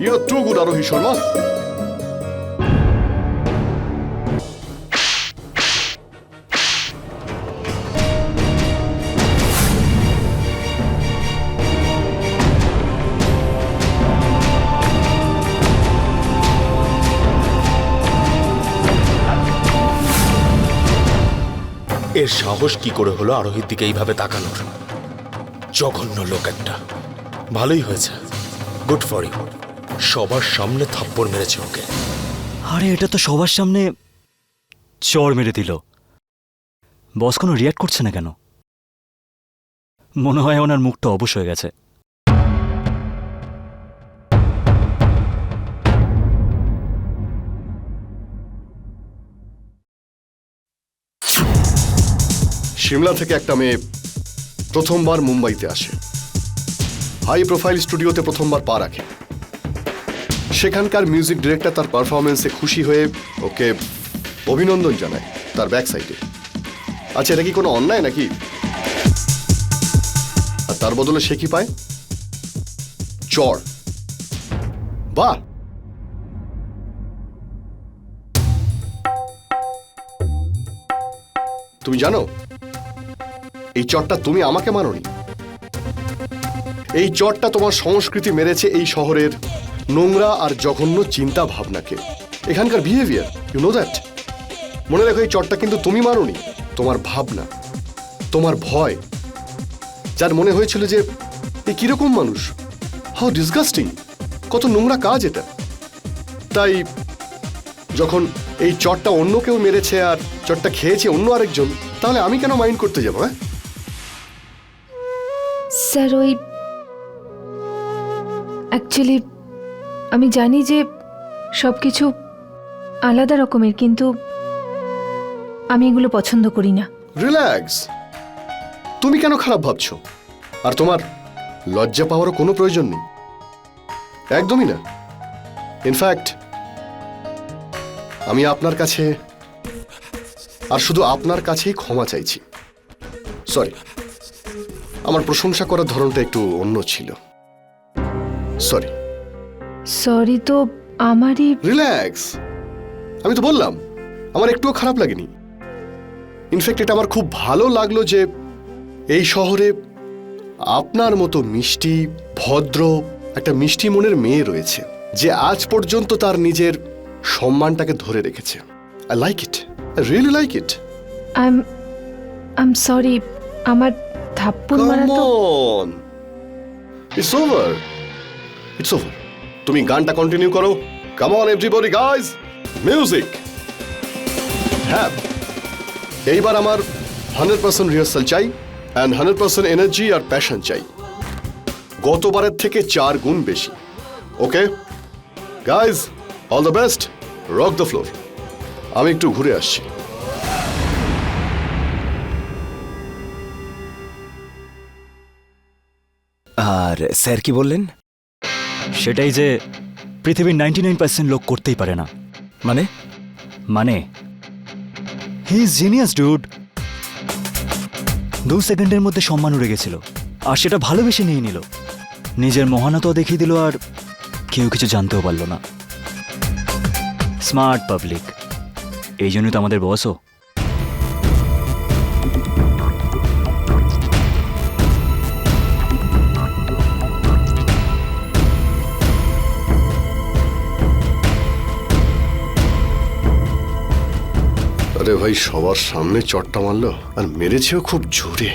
You two good আরোহী শর্মা। এর সাহস কি করে হলো আরোহীর দিকে এইভাবে তাকানোর? জঘন্য লোক একটা। ভালোই হয়েছে। Good for you. সবার সামনে থাপ্পড় মেরেছে ওকে। আরে এটা তো সবার সামনে চর মেরে দিল। বস কোনো রিয়াক্ট করছে না কেন? মনে হয় ওনার মুখটা অবশ হয়ে গেছে। সিমলা থেকে একটা মেয়ে প্রথমবার মুম্বাইতে আসে। হাই প্রোফাইল স্টুডিওতে প্রথমবার পা রাখে। সেখানকার মিউজিক ডিরেক্টর তার পারফরমেন্সে খুশি হয়ে ওকে অভিনন্দন জানায় তার ব্যাক সাইডে আচ্ছা এটা কি কোনো অন্যায় নাকি? আর তার বদলে সে কি পায়? চর। বাহ! তুমি জানো, এই চটটা তুমি আমাকে মানোনি এই চটটা তোমার সংস্কৃতি মেরেছে এই শহরের নোংরা আর জঘন্য চিন্তা ভাবনাকে। এখানকার বিহেভিয়ার ইউ নো দ্যাট মনে রেখো এই চটটা কিন্তু তুমি মানোনি, তোমার ভাবনা, তোমার ভয়। যার মনে হয়েছিল যে, এ কীরকম মানুষ? হাউ ডিসগাস্টিং কত নোংরা কাজ এটা। তাই, যখন এই চটটা অন্য কেউ মেরেছে আর চটটা খেয়েছে অন্য আরেকজন, তাহলে আমি কেন মাইন্ড করতে যাব হ্যাঁ? স্যার, ওই অ্যাকচুয়ালি আমি জানি যে সব কিছু আলাদা রকমের, কিন্তু আমি এগুলো পছন্দ করি না। রিল্যাক্স তুমি কেন খারাপ ভাবছ? আর তোমার লজ্জা পাওয়ারও কোনো প্রয়োজন নেই। একদমই না। ইনফ্যাক্ট আমি আপনার কাছে, আর শুধু আপনার কাছেই ক্ষমা চাইছি। সরি আমার প্রশংসা করার ধরনটা একটু অন্য ছিল। সরি সরি তো আমারই রিল্যাক্স আমি তো বললাম আমার একটুও খারাপ লাগেনি। ইনফ্যাক্ট এটা আমার খুব ভালো লাগল যে এই শহরে আপনার মতো মিষ্টি ভদ্র একটা মিষ্টি মনের মেয়ে রয়েছে যে আজ পর্যন্ত তার নিজের সম্মানটাকে ধরে রেখেছে। I like it I really like it I am I am sorry আমার থাপ্পড় মারা তো ইটস ওভার ইটস ওভার তুমি গানটা কন্টিনিউ করো। Come on everybody guys music হ্যাঁ এইবার আমার হান্ড্রেড পার্সেন্ট রিহার্সাল চাই অ্যান্ড হান্ড্রেড পার্সেন্ট এনার্জি আর প্যাশন চাই। গতবারের থেকে চার গুণ বেশি। Okay guys all the best rock the floor আমি একটু ঘুরে আসছি। আর স্যার কি বললেন? সেটাই যে পৃথিবীর নাইনটি নাইন পার্সেন্ট লোক করতেই পারে না। মানে? মানে? হি ইজ জিনিয়াস ডুড দু সেকেন্ডের মধ্যে সম্মান উড়ে গেছিল, আর সেটা ভালোবেসে নিয়ে নিল। নিজের মহানতাও দেখিয়ে দিল, আর কেউ কিছু জানতেও পারল না। স্মার্ট পাবলিক এই জন্যই তো আমাদের বসও ভাই সবার সামনে চটটা মারলো আর মেরেছেও খুব জোরে।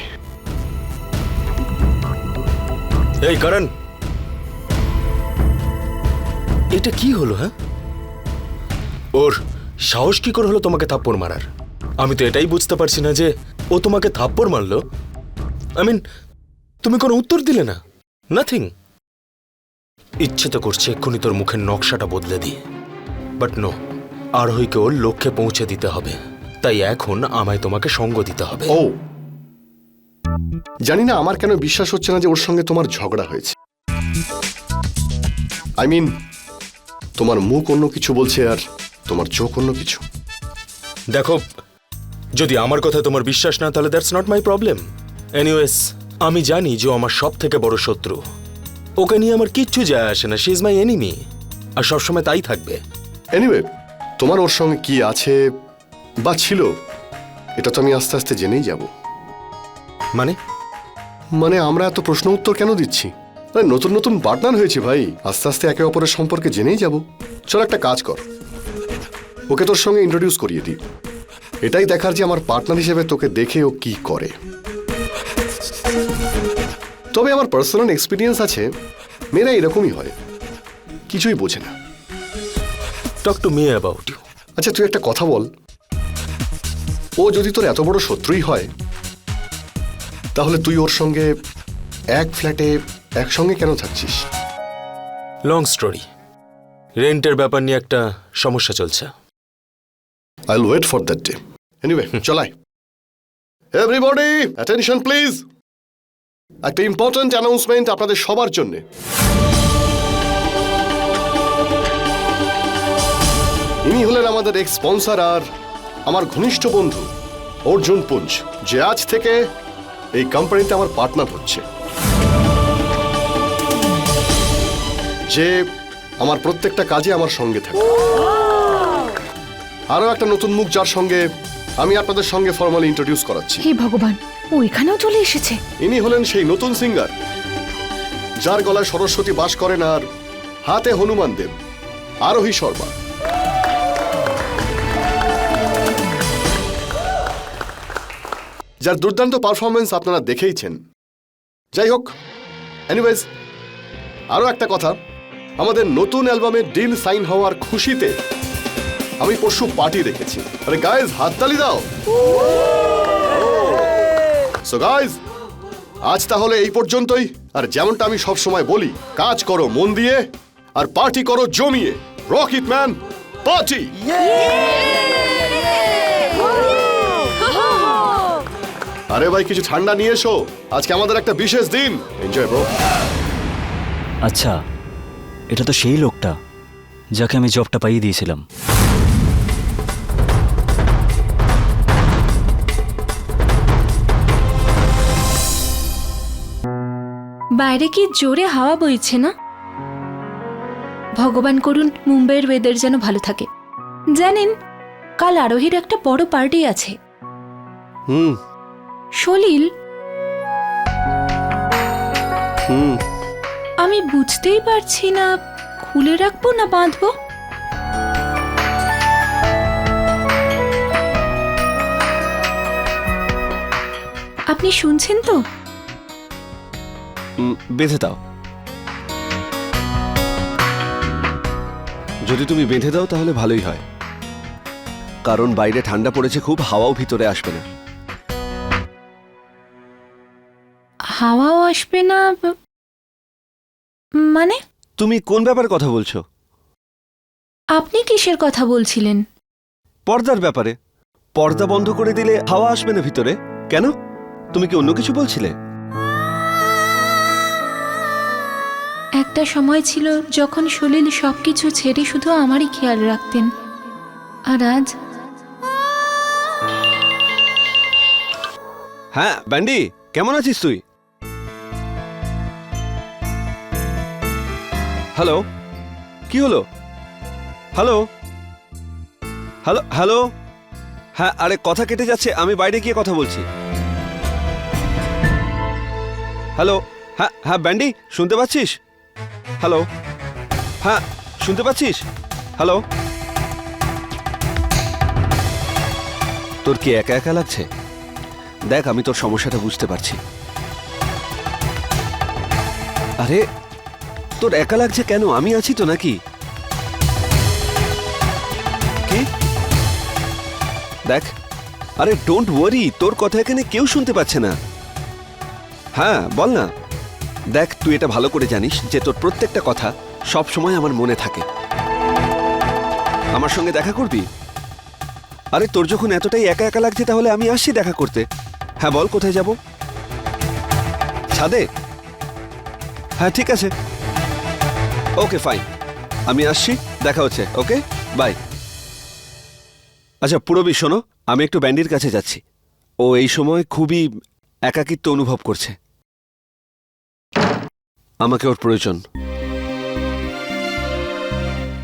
এই করণ এটা কি হলো হ্যাঁ? ওর সাহস কি করে হলো তোমাকে থাপ্পড় মারার? আমি তো এটাই বুঝতে পারছি না যে ও তোমাকে থাপ্পড় মারলো। আই মিন তুমি কোনো উত্তর দিলে না? নাথিং ইচ্ছে তো করছে এক্ষুনি তোর মুখের নকশাটা বদলে দিই। বাট নো আরোহীকে ওর লক্ষ্যে পৌঁছে দিতে হবে। তাই এখন আমায় তোমাকে সঙ্গ দিতে হবে। ও। জানি না আমার কেন বিশ্বাস হচ্ছে না যে ওর সঙ্গে তোমার ঝগড়া হয়েছে। আই মিন তোমার মুখ অন্য কিছু বলছে আর তোমার চোখ অন্য কিছু। দেখো যদি আমার কথা তোমার বিশ্বাস না তাহলে that's not my problem anyways আমি জানি যে ও আমার সব থেকে বড় শত্রু। ওকে নিয়ে আমার কিচ্ছু যায় আসে না শি ইজ মাই এনিমি আর সবসময় তাই থাকবে। এনিওয়ে তোমার ওর সঙ্গে কি আছে? বা ছিল এটা তো আমি আস্তে আস্তে জেনেই যাব। মানে? মানে আমরা এত প্রশ্ন উত্তর কেন দিচ্ছি? আরে নতুন নতুন পার্টনার হয়েছে ভাই। আস্তে আস্তে একে অপরের সম্পর্কে জেনেই যাব। চল একটা কাজ কর। ওকে তোর সঙ্গে ইন্ট্রোডিউস করিয়ে দিই। এটাই দেখার যে আমার পার্টনার হিসেবে তোকে দেখে ও কি করে। তবে আমার পার্সোনাল এক্সপিরিয়েন্স আছে মেয়েরা এরকমই হয়। কিছুই বোঝে না। Talk to me about you আচ্ছা তুই একটা কথা বল। ও যদি তোর এত বড় শত্রুই হয় তাহলে তুই ওর সঙ্গে এক ফ্ল্যাটে একসঙ্গে কেন থাকছিস? লং স্টোরি রেন্টের ব্যাপার নিয়ে একটা সমস্যা চলছে। I will wait for that day anyway চলাই এভরিবডি অ্যাটেনশন প্লিজ একটা ইম্পর্ট্যান্ট অ্যানাউন্সমেন্ট আপনাদের সবার জন্য। ইনি হলেন আমাদের এক্স স্পন্সর আর আমার ঘনিষ্ঠ বন্ধু অর্জুন পুঞ্জ যে আজ থেকে এই কোম্পানিতে আমার পার্টনার হচ্ছে। যে আমার প্রত্যেকটা কাজে আমার সঙ্গে থাকে। আরও একটা নতুন মুখ যার সঙ্গে আমি আপনাদের সঙ্গে ফর্মালি ইন্ট্রোডিউস করাচ্ছি। হে ভগবান ও এখানেও চলে এসেছে। ইনি হলেন সেই নতুন সিঙ্গার যার গলায় সরস্বতী বাস করেন আর হাতে হনুমান দেব আরোহী শর্মা। যার দুর্দান্ত পারফরমেন্স আপনারা দেখেইছেন। যাই হোক এনিওয়েজ আরও একটা কথা। আমাদের নতুন অ্যালবামের ডিল সাইন হওয়ার খুশিতে আমি পরশু পার্টি রেখেছি আরে গাইজ হাততালি দাও। সো গাইজ আজ তাহলে এই পর্যন্তই। আর যেমনটা আমি সব সময় বলি, কাজ করো মন দিয়ে, আর পার্টি করো জমিয়ে। রক ইট ম্যান পার্টি আরে ভাই কিছু ঠান্ডা নিয়ে এসো। আজকে আমাদের একটা বিশেষ দিন। এনজয় ব্রো আচ্ছা এটা তো সেই লোকটা যাকে আমি জবটা পাইয়ে দিয়েছিলাম। বাইরে কি জোরে হাওয়া বইছে না? ভগবান করুন মুম্বাইয়ের ওয়েদার যেন ভালো থাকে। জানেন কাল আরোহীর একটা বড় পার্টি আছে। হুম সলিল? হুম। আমি বুঝতেই পারছি না খুলে রাখব না বাঁধবো? আপনি শুনছেন তো? বেঁধে দাও। যদি তুমি বেঁধে দাও তাহলে ভালোই হয়। কারণ বাইরে ঠান্ডা পড়েছে খুব হাওয়াও ভিতরে আসবে না। হাওয়াও আসবে না? মানে? তুমি কোন ব্যাপারে কথা বলছো? আপনি কিসের কথা বলছিলেন? পর্দার ব্যাপারে। পর্দা বন্ধ করে দিলে হাওয়া আসবে না ভিতরে? কেন? তুমি কি অন্য কিছু বলছিলে? একটা সময় ছিল যখন সলিল সবকিছু ছেড়ে শুধু আমারই খেয়াল রাখতেন। আর আজ? হ্যাঁ ব্যান্ডি কেমন আছিস তুই? হ্যালো কি হলো? হ্যালো হ্যালো হ্যালো হ্যাঁ আরে কথা কেটে যাচ্ছে, আমি বাইরে গিয়ে কথা বলছি। হ্যালো হ্যাঁ হ্যাঁ ব্যান্ডি শুনতে পাচ্ছিস? হ্যালো হ্যাঁ শুনতে পাচ্ছিস? হ্যালো তোর কি একা একা লাগছে? দেখ, আমি তোর সমস্যাটা বুঝতে পারছি। আরে তোর একা লাগছে কেন? আমি আছি তো নাকি? কি? দেখ, আরে ডোন্ট ওয়ারি তোর কথা এখানে কেউ শুনতে পাচ্ছে না। হ্যাঁ বল না। দেখ, তুই এটা ভালো করে জানিস যে তোর প্রত্যেকটা কথা সব সময় আমার মনে থাকে। আমার সঙ্গে দেখা করবি? আরে তোর যখন এতটাই একা একা লাগছে তাহলে আমি আসছি দেখা করতে। হ্যাঁ বল কোথায় যাব? ছাদে? হ্যাঁ ঠিক আছে। ওকে ফাইন আমি আসছি দেখা হচ্ছে ওকে বাই আচ্ছা পুরবি শোনো আমি একটু ব্যান্ডির কাছে যাচ্ছি। ও এই সময় খুবই একাকিত্ব অনুভব করছে। আমাকে ওর প্রয়োজন।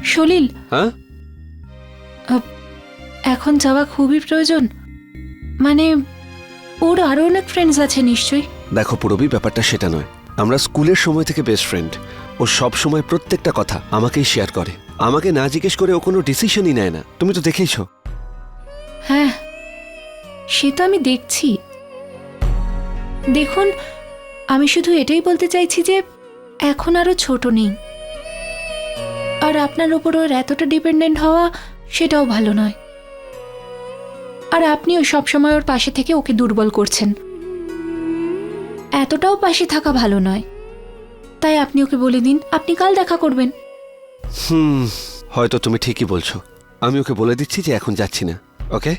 সলিল। হ্যাঁ? এখন যাওয়া খুবই প্রয়োজন। মানে ওর আরও অনেক ফ্রেন্ডস আছে নিশ্চয়ই। দেখো পুরবি ব্যাপারটা সেটা নয়। আমরা স্কুলের সময় থেকে বেস্ট ফ্রেন্ড ও সব সময় প্রত্যেকটা কথা আমাকেই শেয়ার করে। আমাকে না জিজ্ঞেস করে ও কোনো ডিসিশনই নেয় না। তুমি তো দেখেইছো। হ্যাঁ সে তো আমি দেখছি। দেখুন, আমি শুধু এটাই বলতে চাইছি যে এখন আরও ছোট নেই। আর আপনার ওপর ওর এতটা ডিপেন্ডেন্ট হওয়া সেটাও ভালো নয়। আর আপনিও সবসময় ওর পাশে থেকে ওকে দুর্বল করছেন। এতটাও পাশে থাকা ভালো নয়। তাই আপনি ওকে বলে দিন, আপনি কাল দেখা করবেন। হুম, হয়তো তুমি ঠিকই বলছো। আমি ওকে বলে দিচ্ছি যে এখন যাচ্ছি না, ওকে?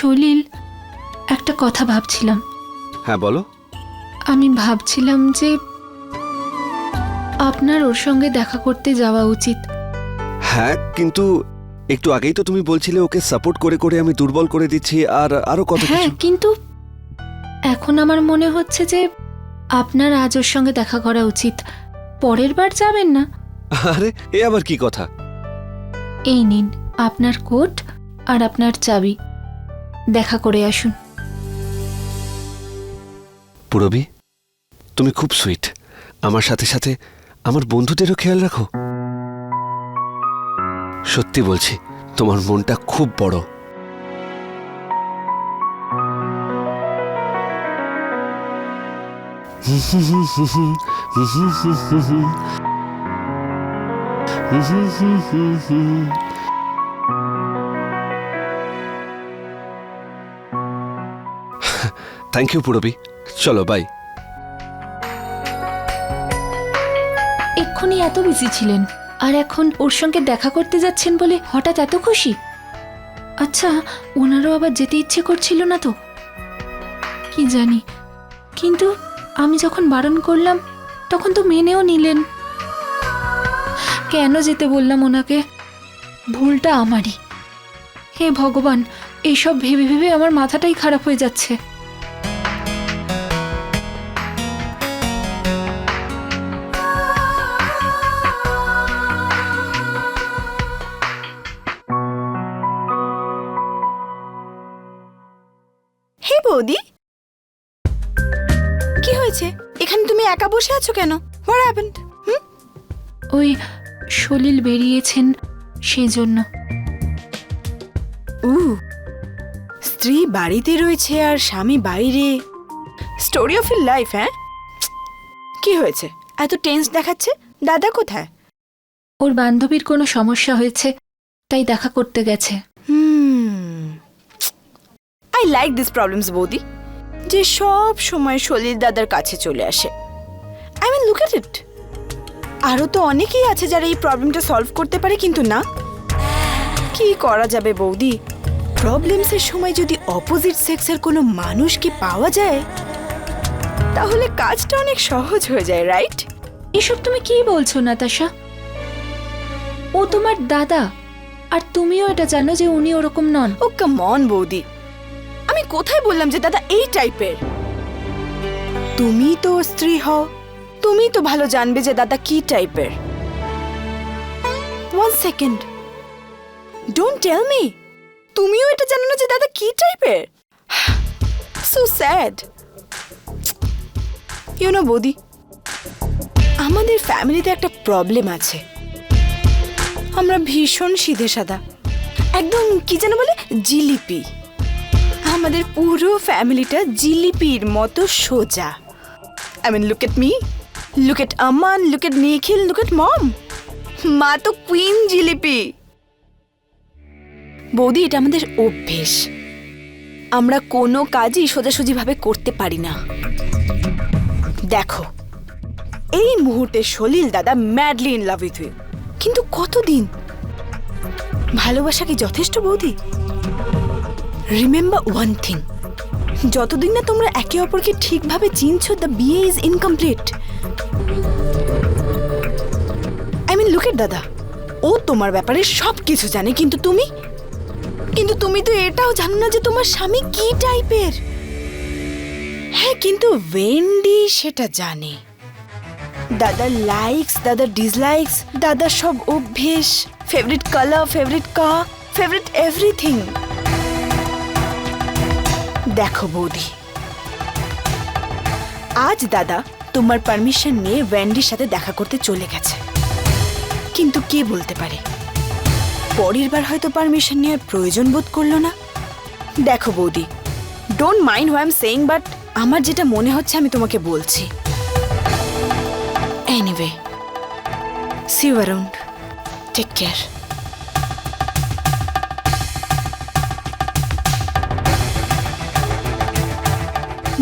সলিল একটা কথা ভাবছিলাম। হ্যাঁ বলো। আমি ভাবছিলাম যে আপনার ওর সঙ্গে দেখা করতে যাওয়া উচিত। হ্যাঁ কিন্তু একটু আগেই তো তুমি বলছিলে ওকে সাপোর্ট করে করে আমি দুর্বল করে দিচ্ছি আর আরও কত হ্যাঁ কিছু। কিন্তু এখন আমার মনে হচ্ছে যে আপনার আজ ওর সঙ্গে দেখা করা উচিত। পরের বার যাবেন না। আরে এ আবার কি কথা? এই নিন আপনার কোট আর আপনার চাবি। দেখা করে আসুন। পুরবি, তুমি খুব সুইট। আমার সাথে সাথে আমার বন্ধুদেরও খেয়াল রাখো। সত্যি বলছি, তোমার মনটা খুব বড়। থ্যাংক ইউ পুরবি চলো বাই এক্ষুনি এত বিজি ছিলেন, আর এখন ওর সঙ্গে দেখা করতে যাচ্ছেন বলে হঠাৎ এত খুশি? আচ্ছা ওনারও আবার যেতে ইচ্ছে করছিল না তো? কি জানি, কিন্তু আমি যখন বারণ করলাম, তখন তো মেনেও নিলেন। কেন যেতে বললাম ওনাকে? ভুলটা আমারই। হে ভগবান এইসব ভেবে ভেবে আমার মাথাটাই খারাপ হয়ে যাচ্ছে। বৌদি? কি হয়েছে? এখানে তুমি একা বসে আছো কেন? What happened hmm? ওই সলিল বেরিয়েছেন সেই জন্য উ স্ত্রী বাড়িতে রয়েছে আর স্বামী বাইরে। স্টোরি অফ ইর লাইফ হ্যাঁ? কি হয়েছে? এত টেন্স দেখাচ্ছে? দাদা কোথায়? ওর বান্ধবীর কোনো সমস্যা হয়েছে তাই দেখা করতে গেছে। হুম। আই লাইক দিস প্রবলেমস বৌদি যে সব সময় সলিল দাদার কাছে চলে আসে। আই মিন লুক এট ইট আরও তো অনেকেই আছে যারা এই প্রবলেমটা সলভ করতে পারে কিন্তু না। কি করা যাবে বৌদি? প্রবলেমসের সময় যদি অপোজিট সেক্সের কোনো মানুষকে পাওয়া যায় তাহলে কাজটা অনেক সহজ হয়ে যায় রাইট এসব তুমি কি বলছো নাতাশা? ও তোমার দাদা আর তুমিও এটা জানো যে উনি ওরকম নন। ও কামন বৌদি। আমি কোথায় বললাম যে দাদা এই টাইপের? তুমি তো স্ত্রী হও, তুমি তো ভালো জানবে যে দাদা কি টাইপের। One second don't tell me তুমিও এটা জানো যে দাদা কি টাইপের? সো স্যাড ইউ নো বৌদি, আমাদের ফ্যামিলিতে একটা প্রবলেম আছে। আমরা ভীষণ সিধে সাদা একদম কি যেন বলে, জিলিপি। আমাদের পুরো ফ্যামিলিটা জিলিপির মতো সোজা। I mean look at me look at Aman look at Nikhil look at mom মা তো কুইন জিলিপি। বৌদি, এটা আমাদের অভ্যেস। আমরা কোনো কাজই সোজাসুজিভাবে করতে পারি না। দেখো, এই মুহূর্তে সলিল দাদা madly in love with you কিন্তু কতদিন? ভালোবাসা কি যথেষ্ট, বৌদি? রিমেম্বার ওয়ান থিং যতদিন না তোমরা একে অপরকে ঠিকভাবে চিনছো দ্য বিয়ে is incomplete I mean look at দাদা। ও তোমার ব্যাপারে সব কিছু জানে, কিন্তু তুমি? কিন্তু তুমি তো এটাও জানো না যে তোমার স্বামী কি টাইপের হ্যাঁ কিন্তু ওয়েন্ডি সেটা জানে। দাদার লাইকস দাদার ডিসলাইকস দাদার সব অভ্যেস ফেভারিট কালার ফেভারিট কা ফেভারিট এভরিথিং দেখো বৌদি। আজ দাদা তোমার পারমিশন নিয়ে ওয়েন্ডির সাথে দেখা করতে চলে গেছে। কিন্তু কে বলতে পারে? পরের বার হয়তো পারমিশন নেওয়ার প্রয়োজন বোধ করল না। দেখো বৌদি don't mind why am saying but আমার যেটা মনে হচ্ছে আমি তোমাকে বলছি। Anyway see you around take care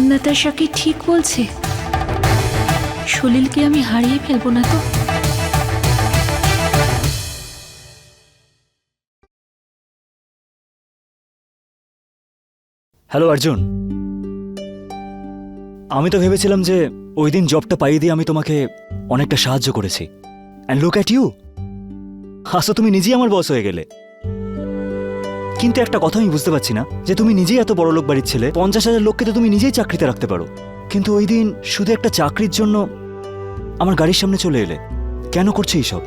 Natasha কি ঠিক বলছে। সলিলকে আমি হারিয়ে ফেলব না তো। হ্যালো, অর্জুন। আমি তো ভেবেছিলাম যে ওই দিন জবটা পাইয়ে দিয়ে আমি তোমাকে অনেকটা সাহায্য করেছি। অ্যান্ড লুক অ্যাট ইউ আসো তুমি নিজেই আমার বস হয়ে গেলে। কিন্তু একটা কথা আমি বুঝতে পারছি না যে তুমি নিজেই এত বড় লোক বাড়ির ছেলে পঞ্চাশ হাজার লোককে তো তুমি নিজেই চাকরিতে রাখতে পারো। কিন্তু ওই দিন শুধু একটা চাকরির জন্য আমার গাড়ির সামনে চলে এলে কেন করছ এইসব?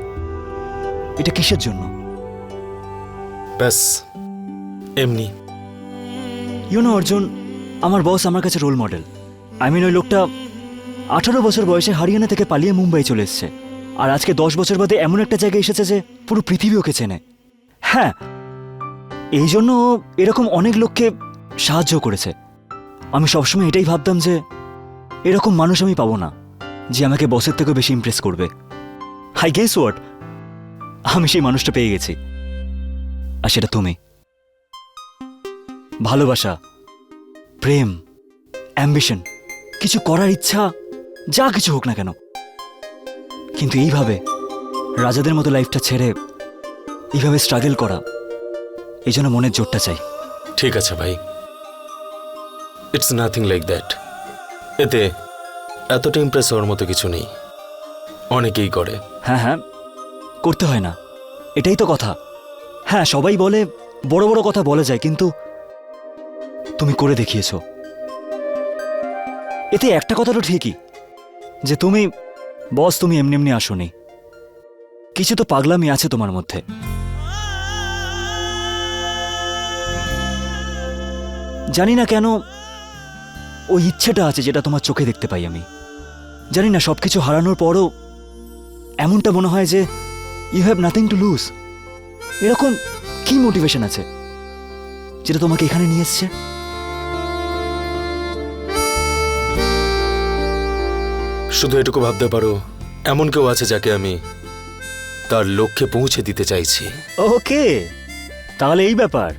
এটা কিসের জন্য? ব্যাস এমনি। ইউনো অর্জুন আমার বস আমার কাছে রোল মডেল আই মিন ওই লোকটা আঠারো বছর বয়সে হারিয়ানা থেকে পালিয়ে মুম্বাই চলে এসছে। আর আজকে দশ বছর বাদে এমন একটা জায়গায় এসেছে যে পুরো পৃথিবী ওকে চেনে। হ্যাঁ এই জন্য এরকম অনেক লোককে সাহায্য করেছে। আমি সবসময় এটাই ভাবতাম যে, এরকম মানুষ আমি পাবো না, যে আমাকে বসের থেকেও বেশি ইমপ্রেস করবে। হাই গেস ওয়াট আমি সেই মানুষটা পেয়ে গেছি। আর সেটা তুমি। ভালোবাসা, প্রেম অ্যাম্বিশন কিছু করার ইচ্ছা, যা কিছু হোক না কেন। কিন্তু এইভাবে রাজাদের মতো লাইফটা ছেড়ে, এইভাবে স্ট্রাগল করা এই জন্য মনের জোরটা চাই। ঠিক আছে ভাই। ইটস নাথিং লাইক দ্যাট এতে এতটা ইমপ্রেস হওয়ার মতো কিছু নেই। অনেকেই করে। হ্যাঁ হ্যাঁ। করতে হয় না। এটাই তো কথা। হ্যাঁ সবাই বলে বড় বড় কথা বলা যায় কিন্তু তুমি করে দেখিয়েছো। এতে একটা কথা তো ঠিকই যে তুমি বস তুমি এমনি এমনি আসোনি। কিছু তো পাগলামি আছে তোমার মধ্যে। জানি না কেন ওই ইচ্ছেটা আছে যেটা তোমার চোখে দেখতে পাই আমি। জানি না সব কিছু হারানোর পরও এমনটা মনে হয় যে you have nothing to lose এরকম কি মোটিভেশন আছে যেটা তোমাকে এখানে নিয়ে এসছে? শুধু এটুকু ভাবতে পারো এমন কেউ আছে যাকে আমি তার লক্ষ্যে পৌঁছে দিতে চাইছি। ওকে তাহলে এই ব্যাপার।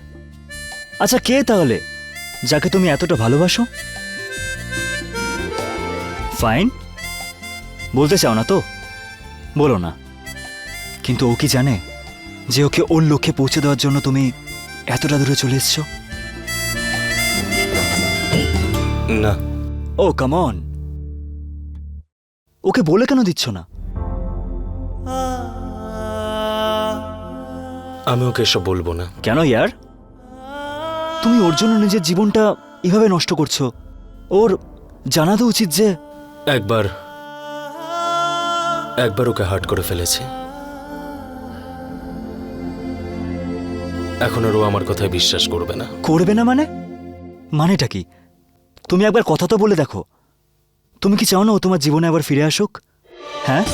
আচ্ছা কে তাহলে? যাকে তুমি এতটা ভালোবাসো? ফাইন বলতে চাও না তো? বলো না। কিন্তু ও কি জানে যে ওকে ওর লক্ষ্যে পৌঁছে দেওয়ার জন্য তুমি এতটা দূরে চলে এসছো? না। ও কামন ওকে বলে কেন দিচ্ছ না? আমি ওকে এসব বলব না। কেন ইয়ার? তুমি ওর জন্য নিজের জীবনটা এভাবে নষ্ট করছ। ওর জানা তো উচিত যে একবার একবার ওকে হার্ট করে ফেলেছে। এখন আর ও আমার কথায় বিশ্বাস করবে না। করবে না মানে? মানেটা কি? তুমি একবার কথা তো বলে দেখো। তুমি কি চাও না ও তোমার জীবনে আবার ফিরে আসুক? হ্যাঁ?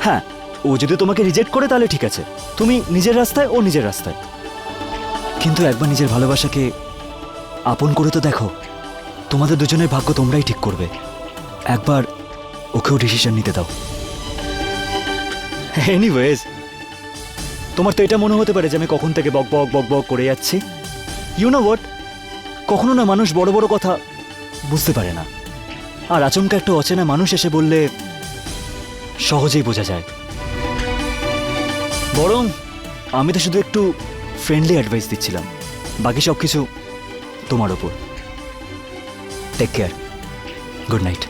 হ্যাঁ ও যদি তোমাকে রিজেক্ট করে তাহলে ঠিক আছে। তুমি নিজের রাস্তায় ও নিজের রাস্তায়। কিন্তু একবার নিজের ভালোবাসাকে আপন করে তো দেখো, তোমাদের দুজনের ভাগ্য তোমরাই ঠিক করবে। একবার ওকেও ডিসিশন নিতে দাও। এনিওয়েজ তোমার তো এটা মনে হতে পারে যে আমি কখন থেকে বক বক বক বক করে যাচ্ছি। ইউ নো হোয়াট কখনো না মানুষ বড় বড় কথা বুঝতে পারে না। আর আচমকা একটা অচেনা মানুষ এসে বললে সহজেই বোঝা যায়। বরং, আমি তো শুধু একটু ফ্রেন্ডলি অ্যাডভাইস দিচ্ছিলাম। বাকি সব কিছু তোমার ওপর। Take care good night